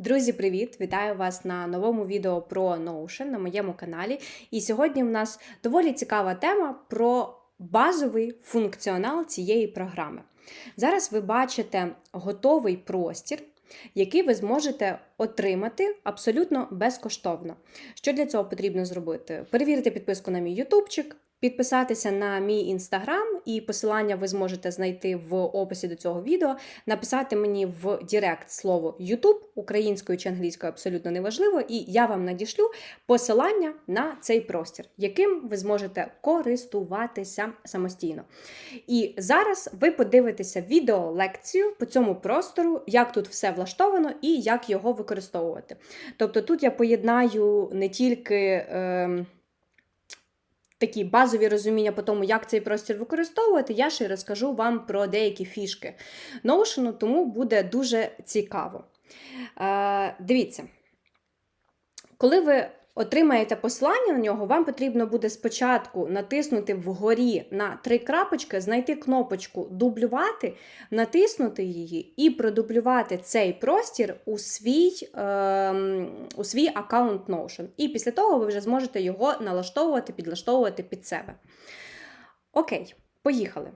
Друзі, привіт! Вітаю вас на новому відео про Notion на моєму каналі. І сьогодні в нас доволі цікава тема про базовий функціонал цієї програми. Зараз ви бачите готовий простір, який ви зможете отримати абсолютно безкоштовно. Що для цього потрібно зробити? Перевірити підписку на мій ютубчик. Підписатися на мій інстаграм, і посилання ви зможете знайти в описі до цього відео. Написати мені в Директ слово YouTube українською чи англійською абсолютно неважливо, і я вам надішлю посилання на цей простір, яким ви зможете користуватися самостійно. І зараз ви подивитеся відеолекцію по цьому простору, як тут все влаштовано і як його використовувати. Тобто тут я поєднаю не тільки. Е, такі базові розуміння по тому, як цей простір використовувати, я ще розкажу вам про деякі фішки Notion, тому буде дуже цікаво. Е, Дивіться, коли ви отримаєте посилання на нього, вам потрібно буде спочатку натиснути вгорі на три крапочки, знайти кнопочку дублювати, натиснути її і продублювати цей простір у свій е, у свій аккаунт Notion. І після того ви вже зможете його налаштовувати, підлаштовувати під себе. Окей, поїхали.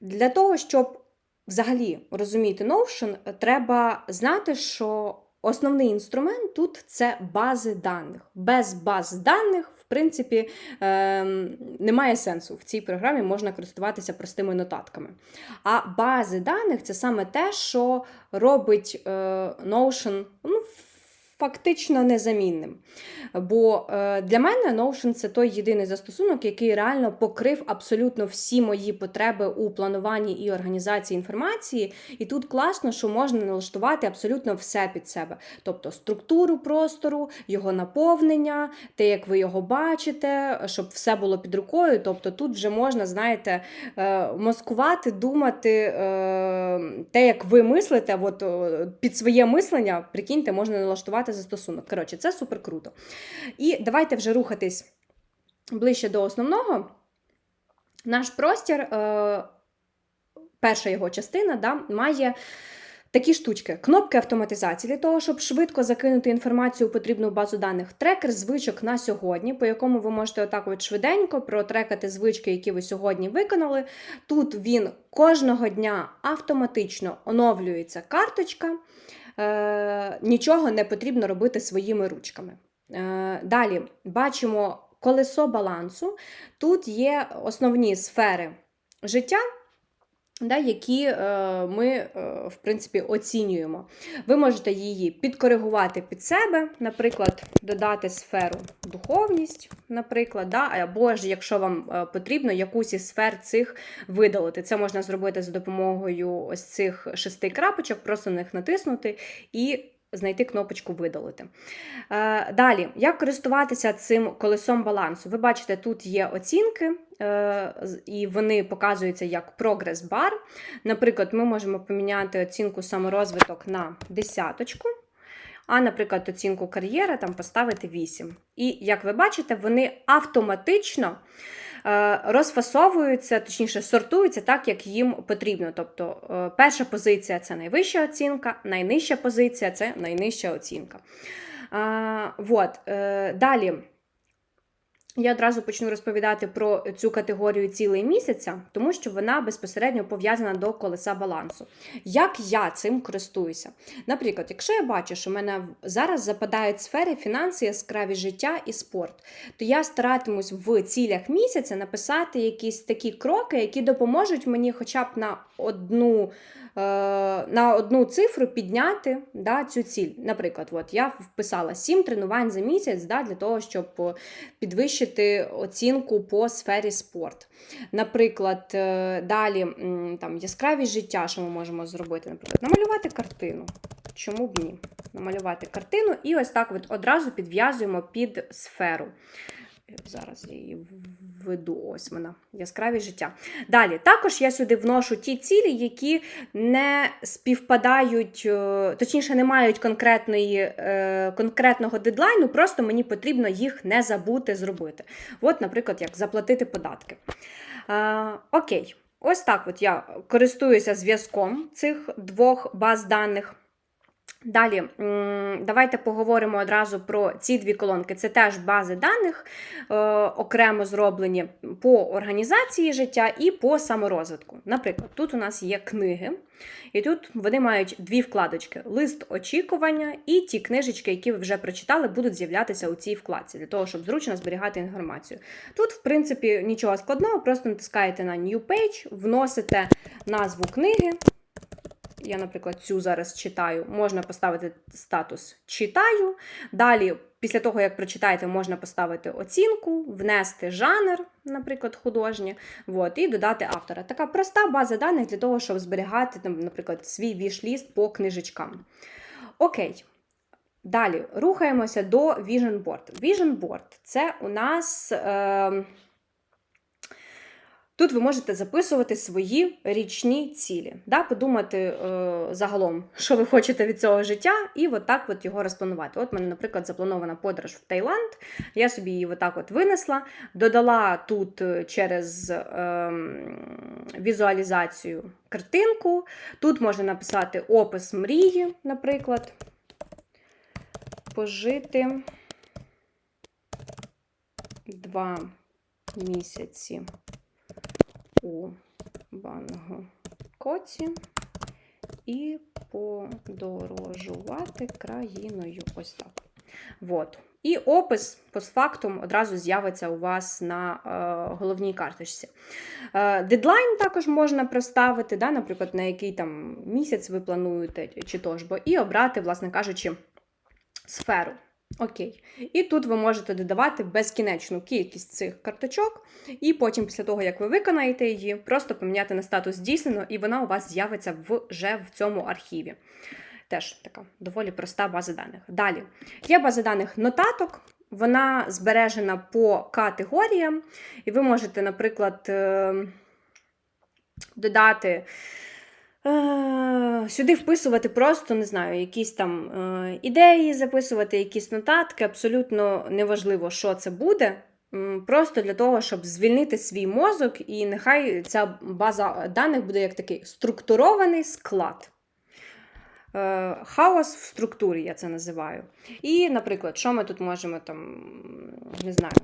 Для того, щоб взагалі розуміти Notion, треба знати, що Основний інструмент тут це бази даних. Без баз даних, в принципі, ем, немає сенсу. В цій програмі можна користуватися простими нотатками. А бази даних це саме те, що робить е, Notion ну, фактично незамінним. Бо е, для мене Notion це той єдиний застосунок, який реально покрив абсолютно всі мої потреби у плануванні і організації інформації. І тут класно, що можна налаштувати абсолютно все під себе. Тобто структуру простору, його наповнення, те, як ви його бачите, щоб все було під рукою. Тобто тут вже можна, знаєте, е, маскувати, думати е, те, як ви мислите, от під своє мислення, прикиньте, можна налаштувати застосунок. Коротше, це супер круто. І давайте вже рухатись ближче до основного. Наш простір, е, перша його частина, да, має. Такі штучки, кнопки автоматизації для того, щоб швидко закинути інформацію у потрібну базу даних, трекер звичок на сьогодні, по якому ви можете отак от швиденько протрекати звички, які ви сьогодні виконали. Тут він кожного дня автоматично оновлюється карточка, е, нічого не потрібно робити своїми ручками. Е, Далі бачимо колесо балансу. Тут є основні сфери життя да, які е, ми, е, в принципі, оцінюємо. Ви можете її підкоригувати під себе, наприклад, додати сферу духовність, наприклад, да, або ж, якщо вам е, потрібно, якусь із сфер цих видалити. Це можна зробити за допомогою ось цих шести крапочок, просто на них натиснути і знайти кнопочку видалити. Е, далі, як користуватися цим колесом балансу? Ви бачите, тут є оцінки, е, і вони показуються як прогрес-бар. Наприклад, ми можемо поміняти оцінку саморозвиток на десяточку. А, наприклад, оцінку кар'єра там поставити 8. І, як ви бачите, вони автоматично розфасовуються, точніше, сортуються так, як їм потрібно. Тобто, е, перша позиція це найвища оцінка, найнижча позиція це найнижча оцінка. Вот. Е, далі. Я одразу почну розповідати про цю категорію цілий місяця, тому що вона безпосередньо пов'язана до колеса балансу. Як я цим користуюся? Наприклад, якщо я бачу, що в мене зараз западають сфери фінанси, яскраві життя і спорт, то я старатимусь в цілях місяця написати якісь такі кроки, які допоможуть мені хоча б на одну. Е, на одну цифру підняти да, цю ціль. Наприклад, от я вписала 7 тренувань за місяць да, для того, щоб підвищити оцінку по сфері спорт. Наприклад, е, далі там, яскраві життя, що ми можемо зробити, наприклад, намалювати картину. Чому б ні? Намалювати картину і ось так от одразу підв'язуємо під сферу. Зараз я її введу, ось вона, яскраві життя. Далі, також я сюди вношу ті цілі, які не співпадають, е, точніше, не мають конкретної, е, конкретного дедлайну, просто мені потрібно їх не забути зробити. От, наприклад, як заплатити податки. Е, окей, ось так от я користуюся зв'язком цих двох баз даних. Далі, давайте поговоримо одразу про ці дві колонки. Це теж бази даних, е, окремо зроблені по організації життя і по саморозвитку. Наприклад, тут у нас є книги, і тут вони мають дві вкладочки: лист очікування і ті книжечки, які ви вже прочитали, будуть з'являтися у цій вкладці, для того, щоб зручно зберігати інформацію. Тут, в принципі, нічого складного, просто натискаєте на New Page, вносите назву книги. Я, наприклад, цю зараз читаю, можна поставити статус читаю. Далі, після того, як прочитаєте, можна поставити оцінку, внести жанр, наприклад, художнє, от, і додати автора. Така проста база даних для того, щоб зберігати, наприклад, свій віш-ліст по книжечкам. Окей. Далі рухаємося до Vision Board. Vision Board – це у нас. Е- Тут ви можете записувати свої річні цілі, да, подумати е, загалом, що ви хочете від цього життя, і от от його розпланувати. От в мене, наприклад, запланована подорож в Таїланд. Я собі її отак от винесла, додала тут е, через е, візуалізацію картинку. Тут можна написати опис мрії, наприклад. Пожити два місяці у Бангкоці і подорожувати країною. Ось так. Вот. І опис постфактум одразу з'явиться у вас на е, головній карточці. Е, дедлайн також можна проставити, да, наприклад, на який там місяць ви плануєте, чи то бо, і обрати, власне кажучи, сферу. Окей. І тут ви можете додавати безкінечну кількість цих карточок, і потім, після того, як ви виконаєте її, просто поміняти на статус здійснено, і вона у вас з'явиться вже в цьому архіві. Теж така доволі проста база даних. Далі є база даних нотаток, вона збережена по категоріям, і ви можете, наприклад, е, додати. Е, сюди вписувати просто, не знаю, якісь там е, ідеї, записувати, якісь нотатки. Абсолютно неважливо, що це буде. Просто для того, щоб звільнити свій мозок, і нехай ця база даних буде як такий структурований склад. Е, хаос в структурі, я це називаю. І, наприклад, що ми тут можемо там, не знаю,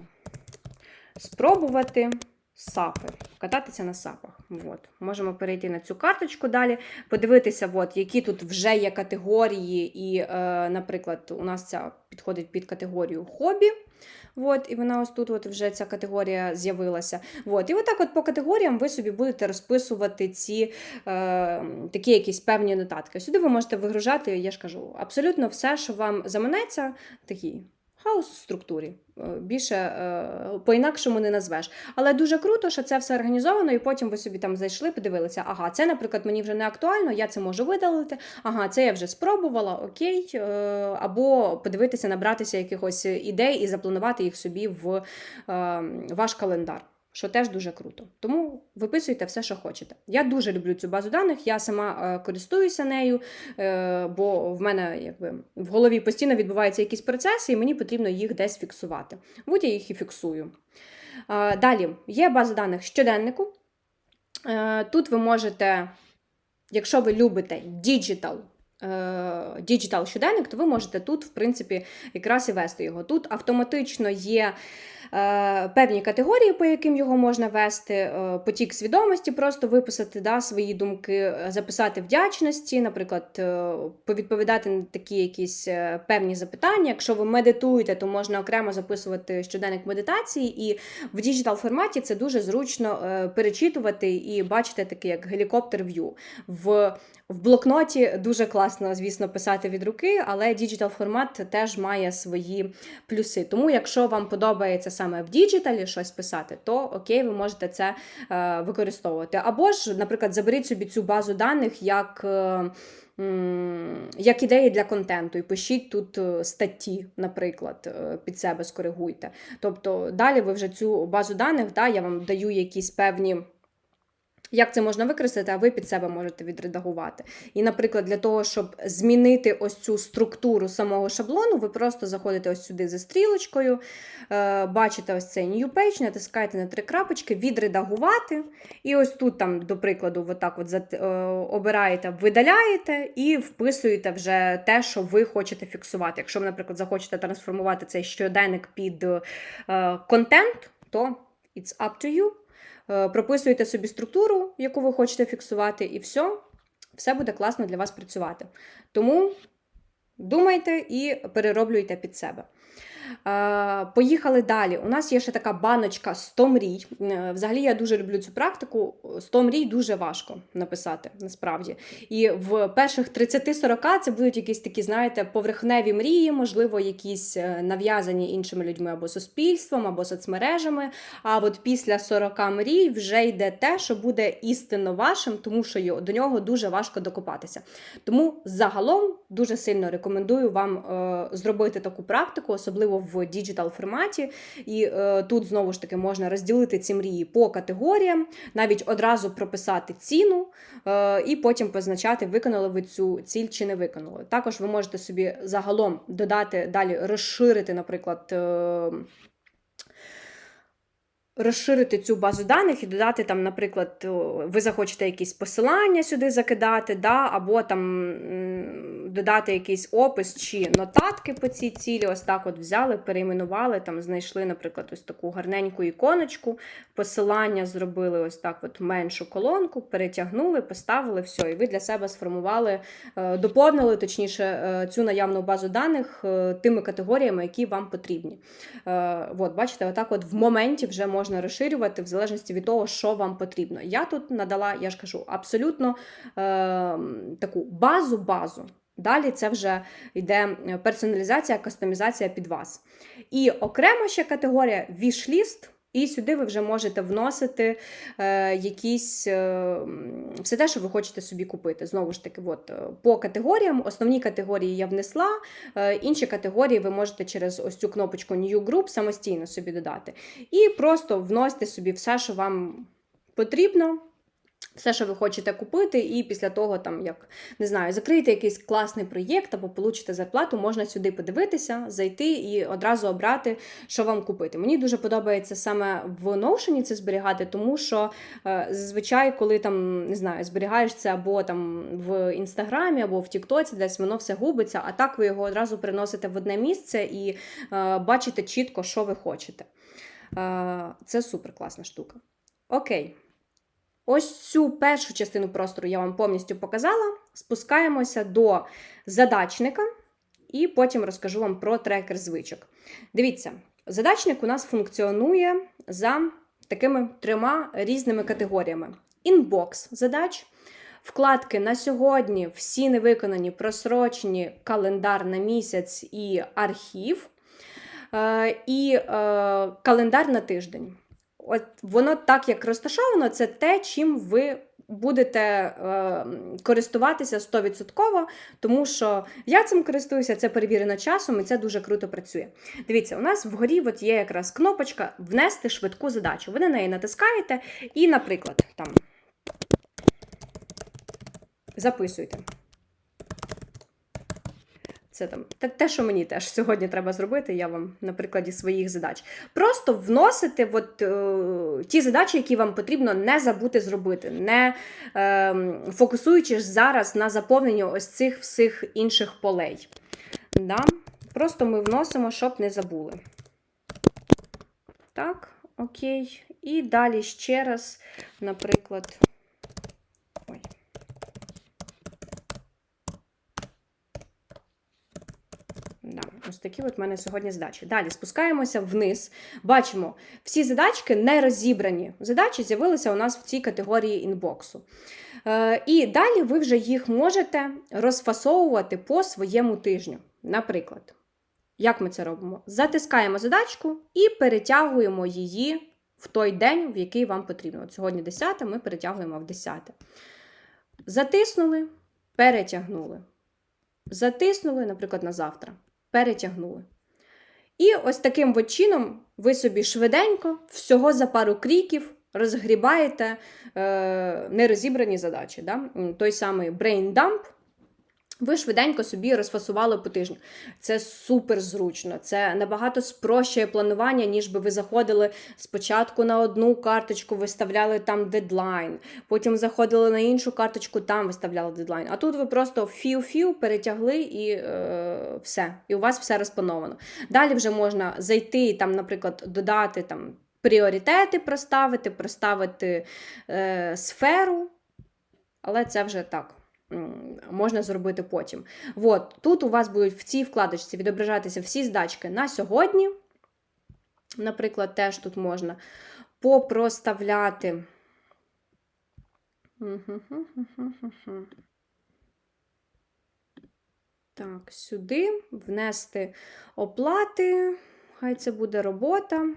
спробувати сапи, кататися на сапах. От. Можемо перейти на цю карточку далі, подивитися, от, які тут вже є категорії, і, е, наприклад, у нас ця підходить під категорію хобі. От, І вона ось тут от вже ця категорія з'явилася. От, І отак от по категоріям ви собі будете розписувати ці е, такі якісь певні нотатки. Сюди ви можете вигружати, я ж кажу, абсолютно все, що вам заманеться, такі хаос в структурі. Е, більше е, по-інакшому не назвеш. Але дуже круто, що це все організовано, і потім ви собі там зайшли, подивилися, ага, це, наприклад, мені вже не актуально, я це можу видалити, ага, це я вже спробувала, окей. Е, або подивитися, набратися якихось ідей і запланувати їх собі в ваш календар що теж дуже круто. Тому виписуйте все, що хочете. Я дуже люблю цю базу даних, я сама е, користуюся нею, е, бо в мене якби в голові постійно відбуваються якісь процеси, і мені потрібно їх десь фіксувати. От я їх і фіксую. Е, далі є база даних щоденнику. Тут ви можете, якщо ви любите діджитал. Діджитал щоденник, то ви можете тут, в принципі, якраз і вести його. Тут автоматично є певні категорії, по яким його можна вести, е, потік свідомості, просто виписати да, свої думки, записати вдячності, наприклад, е, повідповідати на такі якісь певні запитання. Якщо ви медитуєте, то можна окремо записувати щоденник медитації, і в діджитал форматі це дуже зручно перечитувати і бачити таке, як гелікоптер в'ю. В в блокноті дуже класно, звісно, писати від руки, але діджитал формат теж має свої плюси. Тому, якщо вам подобається саме в діджиталі щось писати, то окей, ви можете це е, використовувати. Або ж, наприклад, заберіть собі цю базу даних як. Е, як ідеї для контенту, і пишіть тут е, статті, наприклад, під себе скоригуйте. Тобто далі ви вже цю базу даних, да, я вам даю якісь певні Як це можна використати, а ви під себе можете відредагувати. І, наприклад, для того, щоб змінити ось цю структуру самого шаблону, ви просто заходите ось сюди за стрілочкою, е, бачите ось цей new page, натискаєте на три крапочки, відредагувати. І ось тут, там, до прикладу, отак от е, обираєте, видаляєте і вписуєте вже те, що ви хочете фіксувати. Якщо ви, наприклад, захочете трансформувати цей щоденник під е, контент, то it's up to you. Е, Прописуєте собі структуру, яку ви хочете фіксувати, і все, все буде класно для вас працювати. Тому думайте і перероблюйте під себе. Е, Поїхали далі. У нас є ще така баночка 100 мрій. Е, Взагалі я дуже люблю цю практику. 100 мрій дуже важко написати, насправді. І в перших 30-40 це будуть якісь такі, знаєте, поверхневі мрії, можливо, якісь е, нав'язані іншими людьми або суспільством, або соцмережами. А от після 40 мрій вже йде те, що буде істинно вашим, тому що до нього дуже важко докопатися. Тому загалом дуже сильно рекомендую вам зробити таку практику, особливо в діджитал форматі. І е, тут знову ж таки можна розділити ці мрії по категоріям, навіть одразу прописати ціну, е, і потім позначати, виконали ви цю ціль чи не виконали. Також ви можете собі загалом додати далі, розширити, наприклад. е, Розширити цю базу даних і додати там, наприклад, ви захочете якісь посилання сюди закидати, да, або там додати якийсь опис чи нотатки по цій цілі. Ось так от взяли, перейменували, там знайшли, наприклад, ось таку гарненьку іконочку, посилання зробили ось так, от меншу колонку, перетягнули, поставили все, і ви для себе сформували, е, доповнили точніше е, цю наявну базу даних е, тими категоріями, які вам потрібні. От, бачите, отак от в моменті вже можна розширювати в залежності від того, що вам потрібно. Я тут надала, я ж кажу, абсолютно е, таку базу-базу. Далі це вже йде персоналізація, кастомізація під вас. І окремо ще категорія вішліст. І сюди ви вже можете вносити е, якісь е, все те, що ви хочете собі купити. Знову ж таки, от, е, по категоріям. Основні категорії я внесла, інші категорії ви можете через ось цю кнопочку New Group самостійно собі додати. І просто вносите собі все, що вам потрібно. Все, що ви хочете купити, і після того, там, як не знаю, закрийте якийсь класний проєкт або получите зарплату, можна сюди подивитися, зайти і одразу обрати, що вам купити. Мені дуже подобається саме в Notion це зберігати, тому що е, зазвичай, коли там не знаю, зберігаєш це або там в інстаграмі, або в Тіктоці, десь воно все губиться, а так ви його одразу приносите в одне місце і е, бачите чітко, що ви хочете. Е, це супер класна штука. Окей. Ось цю першу частину простору я вам повністю показала. Спускаємося до задачника, і потім розкажу вам про трекер звичок. Дивіться, задачник у нас функціонує за такими трьома різними категоріями: інбокс задач. Вкладки на сьогодні всі невиконані, просрочені календар на місяць і архів, е, і е, календар на тиждень. От воно так як розташовано, це те, чим ви будете е, користуватися 100%, тому що я цим користуюся, це перевірено часом, і це дуже круто працює. Дивіться, у нас вгорі от є якраз кнопочка Внести швидку задачу. Ви на неї натискаєте, і, наприклад, там записуйте. Це там те, що мені теж сьогодні треба зробити, я вам на прикладі своїх задач. Просто вносити от, е, ті задачі, які вам потрібно не забути зробити, не е, фокусуючись зараз на заповненні ось цих всіх інших полей. Да? Просто ми вносимо, щоб не забули. Так, окей. І далі ще раз, наприклад. Ой. Да, ось такі от мене сьогодні задачі. Далі спускаємося вниз. Бачимо, всі задачки не розібрані. Задачі з'явилися у нас в цій категорії інбоксу. Е, і далі ви вже їх можете розфасовувати по своєму тижню. Наприклад, як ми це робимо? Затискаємо задачку і перетягуємо її в той день, в який вам потрібно. От сьогодні 10, ми перетягуємо в 10. Затиснули, перетягнули. Затиснули, наприклад, на завтра. Перетягнули. І ось таким от чином ви собі швиденько, всього за пару кріків, розгрібаєте е, нерозібрані задачі. Да? Той самий dump, ви швиденько собі розфасували по тижню. Це супер зручно. Це набагато спрощує планування, ніж би ви заходили спочатку на одну карточку, виставляли там дедлайн, потім заходили на іншу карточку, там виставляли дедлайн. А тут ви просто фіу-фіу перетягли і е, все. І у вас все розплановано. Далі вже можна зайти і там, наприклад, додати там пріоритети, проставити, проставити е, сферу, але це вже так. Можна зробити потім. От, тут у вас будуть в цій вкладочці відображатися всі здачки на сьогодні. Наприклад, теж тут можна попроставляти. Так, сюди внести оплати. Хай це буде робота.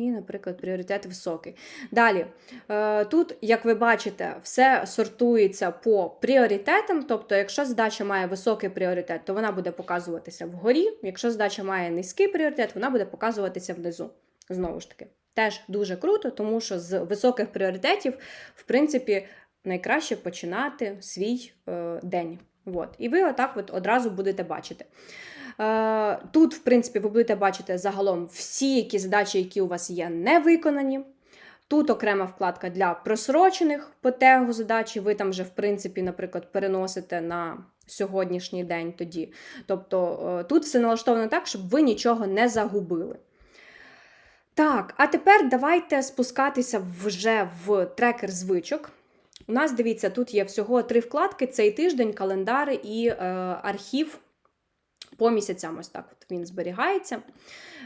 І, наприклад, пріоритет високий. Далі, е, тут, як ви бачите, все сортується по пріоритетам. Тобто, якщо задача має високий пріоритет, то вона буде показуватися вгорі. Якщо задача має низький пріоритет, вона буде показуватися внизу. Знову ж таки, теж дуже круто, тому що з високих пріоритетів, в принципі, найкраще починати свій е, день. От. І ви отак от одразу будете бачити. Е, Тут, в принципі, ви будете бачити загалом всі які задачі, які у вас є, не виконані. Тут окрема вкладка для просрочених по тегу задачі. Ви там вже, в принципі, наприклад, переносите на сьогоднішній день тоді. Тобто е, тут все налаштовано так, щоб ви нічого не загубили. Так, а тепер давайте спускатися вже в трекер звичок. У нас, дивіться, тут є всього три вкладки: цей тиждень, календар і е, архів по місяцям. Ось так от він зберігається.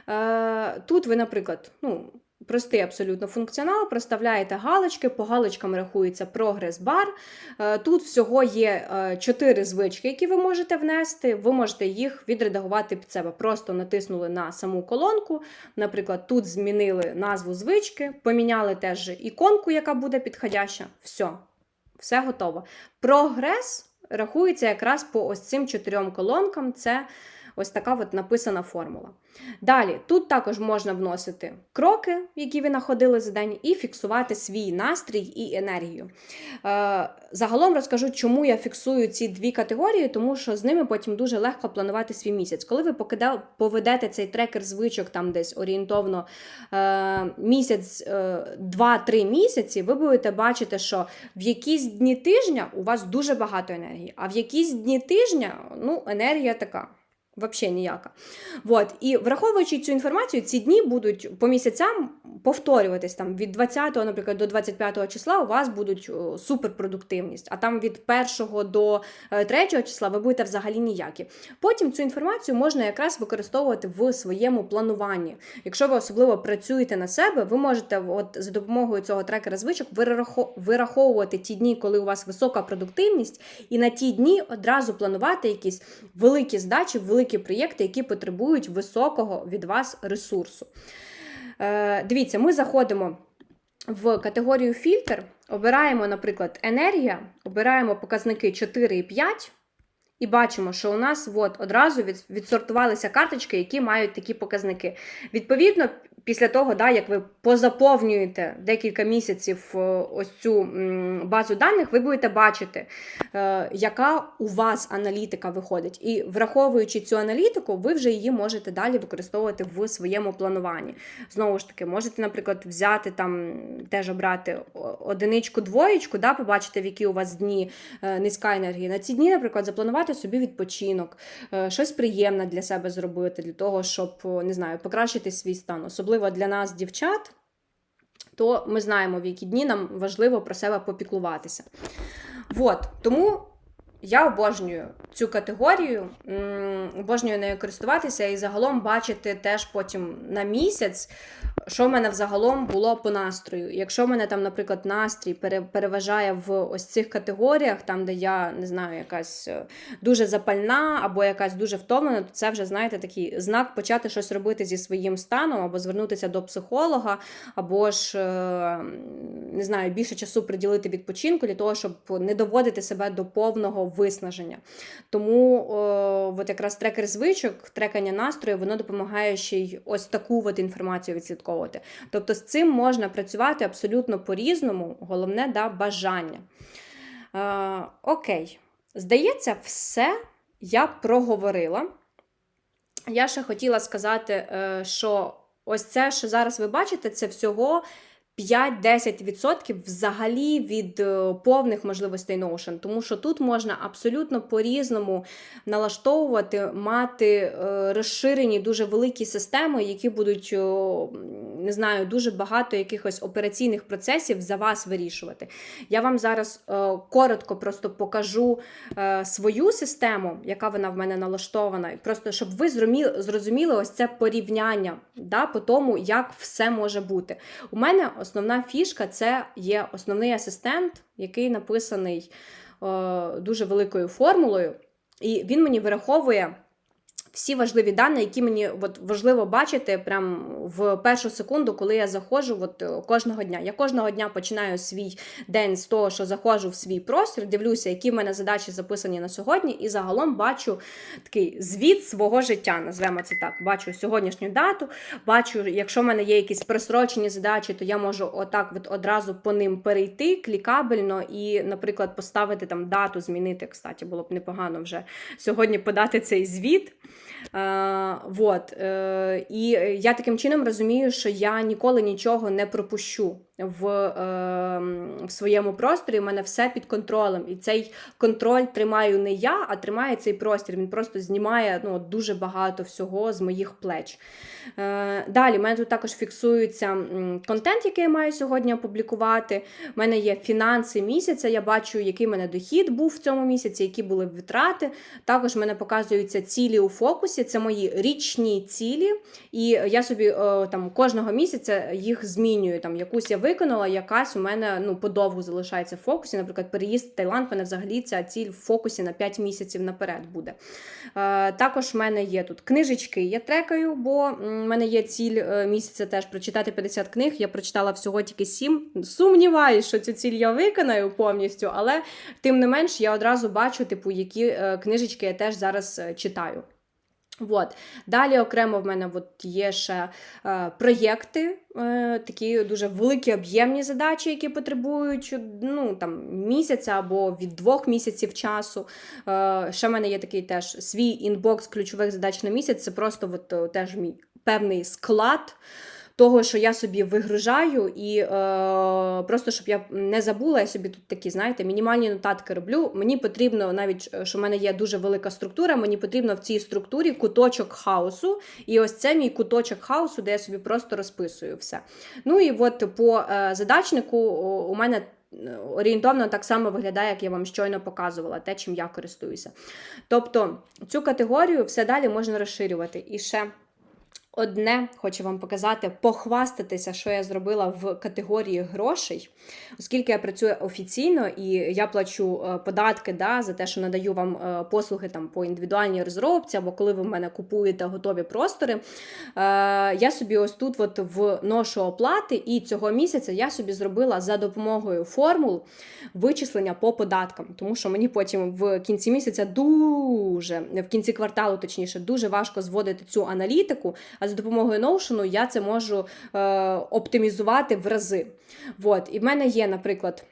Е, тут ви, наприклад, ну, простий абсолютно функціонал, проставляєте галочки, по галочкам рахується прогрес-бар. Е, тут всього є е, чотири звички, які ви можете внести. Ви можете їх відредагувати під себе. Просто натиснули на саму колонку. Наприклад, тут змінили назву звички, поміняли теж іконку, яка буде підходяща. Все, все готово. Прогрес рахується якраз по ось цим чотирьом колонкам. Це ось така от написана формула. Далі, тут також можна вносити кроки, які ви находили за день, і фіксувати свій настрій і енергію. Е, загалом розкажу, чому я фіксую ці дві категорії, тому що з ними потім дуже легко планувати свій місяць. Коли ви поведете цей трекер звичок там десь орієнтовно е, місяць, е, 2-3 місяці, ви будете бачити, що в якісь дні тижня у вас дуже багато енергії, а в якісь дні тижня ну, енергія така. Взагалі ніяка. Вот. І враховуючи цю інформацію, ці дні будуть по місяцям повторюватись там від 20, наприклад, до 25 числа у вас будуть суперпродуктивність, а там від 1 до 3 числа ви будете взагалі ніякі. Потім цю інформацію можна якраз використовувати в своєму плануванні. Якщо ви особливо працюєте на себе, ви можете от за допомогою цього трекера звичок вираховувати ті дні, коли у вас висока продуктивність, і на ті дні одразу планувати якісь великі здачі, великі проєкти, які потребують високого від вас ресурсу. Е, дивіться, ми заходимо в категорію фільтр, обираємо, наприклад, енергія, обираємо показники 4 і 5. І бачимо, що у нас от одразу від, відсортувалися карточки, які мають такі показники. Відповідно, після того, да, як ви позаповнюєте декілька місяців е, ось цю базу даних, ви будете бачити, е, яка у вас аналітика виходить. І враховуючи цю аналітику, ви вже її можете далі використовувати в своєму плануванні. Знову ж таки, можете, наприклад, взяти там, теж обрати одиничку, двоєчку, да, побачити, в які у вас дні е, низька енергія. На ці дні, наприклад, запланувати собі відпочинок, е, щось приємне для себе зробити, для того, щоб не знаю, покращити свій стан. Особливо для нас, дівчат, то ми знаємо, в які дні нам важливо про себе попіклуватися. От, тому я обожнюю цю категорію, обожнюю нею користуватися і загалом бачити теж потім на місяць, що в мене взагалом було по настрою. Якщо в мене там, наприклад, настрій пере- переважає в ось цих категоріях, там, де я не знаю, якась е, дуже запальна або якась дуже втомлена, то це вже, знаєте, такий знак почати щось робити зі своїм станом, або звернутися до психолога, або ж е, не знаю, більше часу приділити відпочинку для того, щоб не доводити себе до повного виснаження. Тому о, от якраз трекер звичок, трекання настрою, воно допомагає ще й ось таку от інформацію відслідковувати. Тобто з цим можна працювати абсолютно по-різному, головне да, бажання. Е, окей, здається, все я проговорила. Я ще хотіла сказати, е, що ось це, що зараз ви бачите, це всього 5-10% взагалі від е, повних можливостей Notion, тому що тут можна абсолютно по-різному налаштовувати, мати е, розширені дуже великі системи, які будуть, не знаю, дуже багато якихось операційних процесів за вас вирішувати. Я вам зараз е, коротко просто покажу е, свою систему, яка вона в мене налаштована, просто щоб ви зрозуміли ось це порівняння да, по тому, як все може бути. У мене основна фішка це є основний асистент, який написаний е, дуже великою формулою, і він мені вираховує. Всі важливі дані, які мені от, важливо бачити прям в першу секунду, коли я заходжу от, е, кожного дня. Я кожного дня починаю свій день з того, що заходжу в свій простір, дивлюся, які в мене задачі записані на сьогодні, і загалом бачу такий звіт свого життя, назвемо це так. Бачу сьогоднішню дату, бачу, якщо в мене є якісь просрочені задачі, то я можу отак от одразу по ним перейти клікабельно і, наприклад, поставити там дату, змінити. Кстати, було б непогано вже сьогодні подати цей звіт. Е, вот. Е, і я таким чином розумію, що я ніколи нічого не пропущу в, е, в своєму просторі. У мене все під контролем. І цей контроль тримаю не я, а тримає цей простір. Він просто знімає ну, дуже багато всього з моїх плеч. Е, далі, в мене тут також фіксується контент, який я маю сьогодні опублікувати. У мене є фінанси місяця. Я бачу, який в мене дохід був в цьому місяці, які були витрати. Також в мене показуються цілі у фокусі. Це мої річні цілі. І я собі е, там кожного місяця їх змінюю. Там якусь я виконала, якась у мене ну подовго залишається в фокусі. Наприклад, переїзд в Таїланд, мене взагалі ця ціль в фокусі на 5 місяців наперед буде. Е, також в мене є тут книжечки, я трекаю, бо в мене є ціль е, місяця теж прочитати 50 книг. Я прочитала всього тільки 7. Сумніваюсь, що цю ціль я виконаю повністю, але тим не менш я одразу бачу, типу, які е, книжечки я теж зараз читаю. Вот. Далі окремо в мене от є ще е, проєкти, е, такі дуже великі об'ємні задачі, які потребують ну, там, місяця або від двох місяців часу. Е, ще в мене є такий теж свій інбокс ключових задач на місяць. Це просто от, теж мій певний склад того, що я собі вигружаю, і е, просто щоб я не забула, я собі тут такі, знаєте, мінімальні нотатки роблю. Мені потрібно, навіть е, що в мене є дуже велика структура, мені потрібно в цій структурі куточок хаосу. І ось це мій куточок хаосу, де я собі просто розписую все. Ну і от по е, задачнику у мене. Е, орієнтовно так само виглядає, як я вам щойно показувала, те, чим я користуюся. Тобто цю категорію все далі можна розширювати. І ще Одне хочу вам показати, похвастатися, що я зробила в категорії грошей, оскільки я працюю офіційно і я плачу е, податки да, за те, що надаю вам е, послуги там по індивідуальній розробці, або коли ви в мене купуєте готові простори. Е, я собі ось тут от вношу оплати, і цього місяця я собі зробила за допомогою формул вичислення по податкам, тому що мені потім в кінці місяця дуже, в кінці кварталу, точніше, дуже важко зводити цю аналітику. А за допомогою Notion я це можу е, оптимізувати в рази. Вот. І в мене є, наприклад.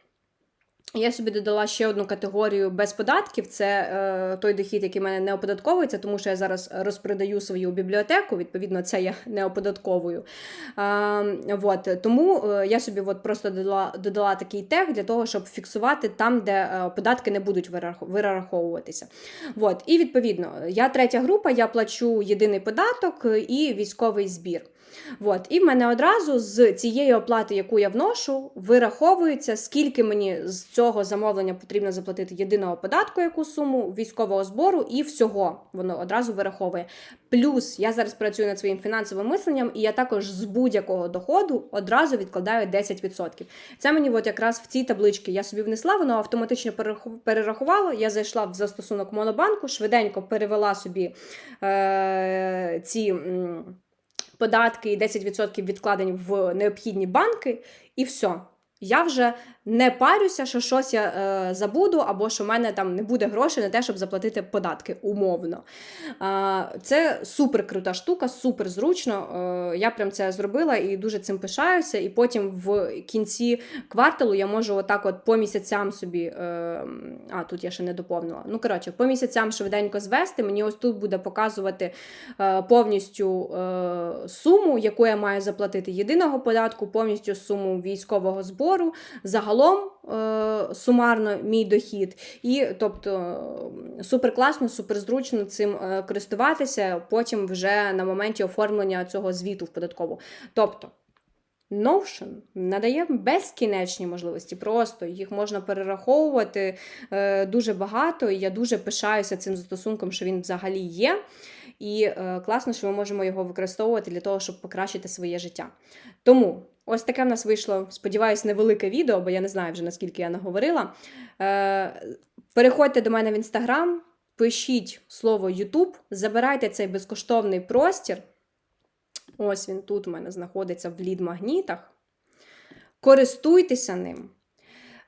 Я собі додала ще одну категорію без податків. Це е, той дохід, який в мене не оподатковується, тому що я зараз розпродаю свою бібліотеку, відповідно, це я не оподатковую. Е, вот. Тому е, я собі от просто додала додала такий тег для того, щоб фіксувати там, де е, податки не будуть вираховуватися. Вот. І відповідно, я третя група, я плачу єдиний податок і військовий збір. Вот. І в мене одразу з цієї оплати, яку я вношу, вираховується, скільки мені з цього замовлення потрібно заплатити єдиного податку, яку суму військового збору, і всього воно одразу вираховує. Плюс я зараз працюю над своїм фінансовим мисленням, і я також з будь-якого доходу одразу відкладаю 10%. Це мені от якраз в цій табличці я собі внесла, воно автоматично перерахувало. Я зайшла в застосунок Монобанку, швиденько перевела собі е- ці податки і 10% відкладень в необхідні банки, і все. Я вже не парюся, що щось я е, забуду, або що в мене там не буде грошей на те, щоб заплатити податки умовно. Е, це супер крута штука, супер зручно. Е, я прям це зробила і дуже цим пишаюся. І потім в кінці кварталу я можу отак от по місяцям собі. Е, а, тут я ще не доповнила. Ну, коротше, по місяцям швиденько звести. Мені ось тут буде показувати е, повністю е, суму, яку я маю заплатити єдиного податку, повністю суму військового збору, загалом е, сумарно мій дохід. І тобто супер класно, супер зручно цим е, користуватися потім вже на моменті оформлення цього звіту в податкову. Тобто. Notion надає безкінечні можливості, просто їх можна перераховувати е, дуже багато, і я дуже пишаюся цим застосунком, що він взагалі є. І класно, що ми можемо його використовувати для того, щоб покращити своє життя. Тому ось таке в нас вийшло, сподіваюсь, невелике відео, бо я не знаю вже наскільки я наговорила. Е, переходьте до мене в інстаграм, пишіть слово YouTube, забирайте цей безкоштовний простір. Ось він тут у мене знаходиться в лід-магнітах. Користуйтеся ним.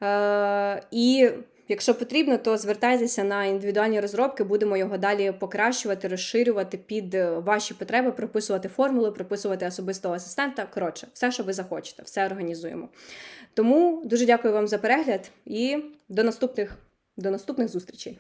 Е, і якщо потрібно, то звертайтеся на індивідуальні розробки, будемо його далі покращувати, розширювати під е, ваші потреби, прописувати формули, прописувати особистого асистента. Коротше, все, що ви захочете, все організуємо. Тому дуже дякую вам за перегляд і до наступних, до наступних зустрічей.